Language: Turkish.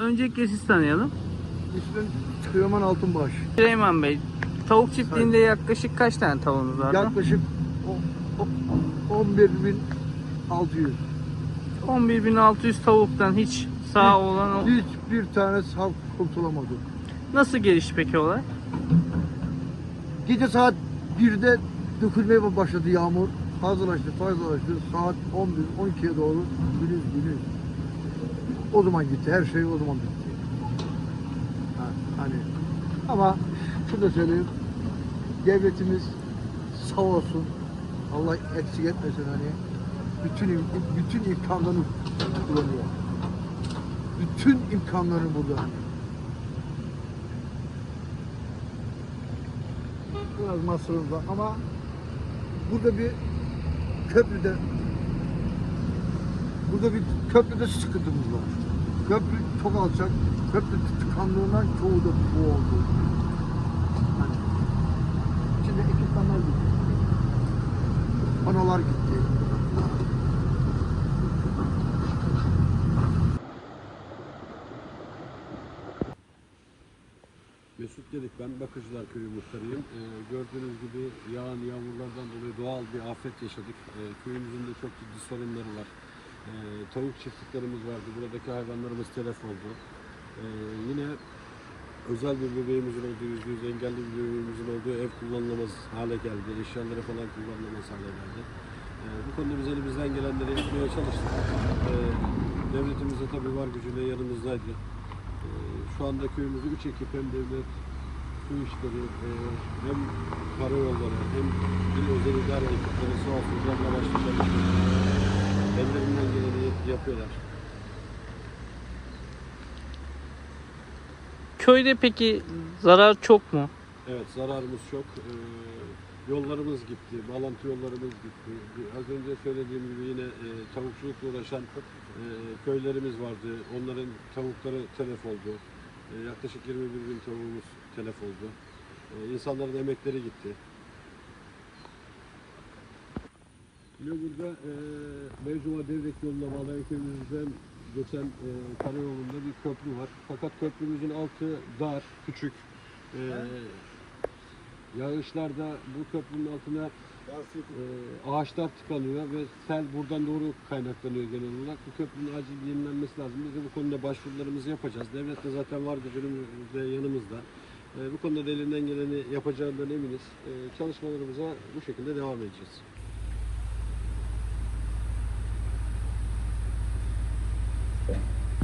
Öncelikle siz tanıyalım. İsmim Süleyman Altınbaş. Süleyman Bey, tavuk çiftliğinde yaklaşık kaç tane tavuğunuz var? Yaklaşık o- o- 11.600. 11.600 tavuktan hiç sağ olan o- Hiçbir tane sağ kurtulamadı. nasıl gelişti peki olay? Gece saat 1'de dökülmeye başladı yağmur. Fazlalaştı, fazlalaştı. Saat 11, 12'ye doğru gündüz gündüz. O zaman gitti, her şey o zaman bitti. Ha, hani ama şunu da söyleyeyim. Devletimiz sağ olsun. Allah eksik etmesin hani. Bütün bütün imkanlarını kullanıyor. Bütün imkanları burada. Biraz masrafı var ama burada bir köprüde burada bir köprüde sıkıntımız var. Köprü çok alçak. Köprü tıkanlığından çoğu da bu oldu. Hani içinde ekipmanlar gitti. Panolar gitti. Mesut Dedik ben Bakıcılar Köyü muhtarıyım. Ee, gördüğünüz gibi yağan yağmurlardan dolayı doğal bir afet yaşadık. Ee, köyümüzün de çok ciddi sorunları var. Ee, tavuk çiftliklerimiz vardı. Buradaki hayvanlarımız telef oldu. Ee, yine özel bir bebeğimizin olduğu, yüzde yüz engelli bir bebeğimizin olduğu ev kullanılamaz hale geldi. Eşyaları falan kullanılamaz hale geldi. Ee, bu konuda biz elimizden gelenleri yapmaya çalıştık. Ee, devletimiz de tabii var gücüyle yanımızdaydı. Ee, Şu anda köyümüzde üç ekip hem devlet su işleri e, hem karayolları hem bir özel idare ekipleri sağ olsun canla başla çalışıyor. Ellerinden geleni yapıyorlar. Köyde peki zarar çok mu? Evet zararımız çok. Ee, yollarımız gitti, bağlantı yollarımız gitti. Az önce söylediğim gibi yine e, tavukçulukla uğraşan e, köylerimiz vardı. Onların tavukları telef oldu. E, yaklaşık 21 bin tavuğumuz telef oldu. E, insanların emekleri gitti. Yine burada e, Mevzuva Devrek yoluna bağlayan köyümüzden geçen e, karayolunda bir köprü var. Fakat köprümüzün altı dar, küçük. E, yağışlarda bu köprünün altına e, ağaçlar tıkanıyor ve sel buradan doğru kaynaklanıyor genel olarak. Bu köprünün acil yenilenmesi lazım. Biz de bu konuda başvurularımızı yapacağız. Devlet de zaten var gücümüzde yanımızda. E, bu konuda da elinden geleni yapacağından eminiz. E, çalışmalarımıza bu şekilde devam edeceğiz. thing.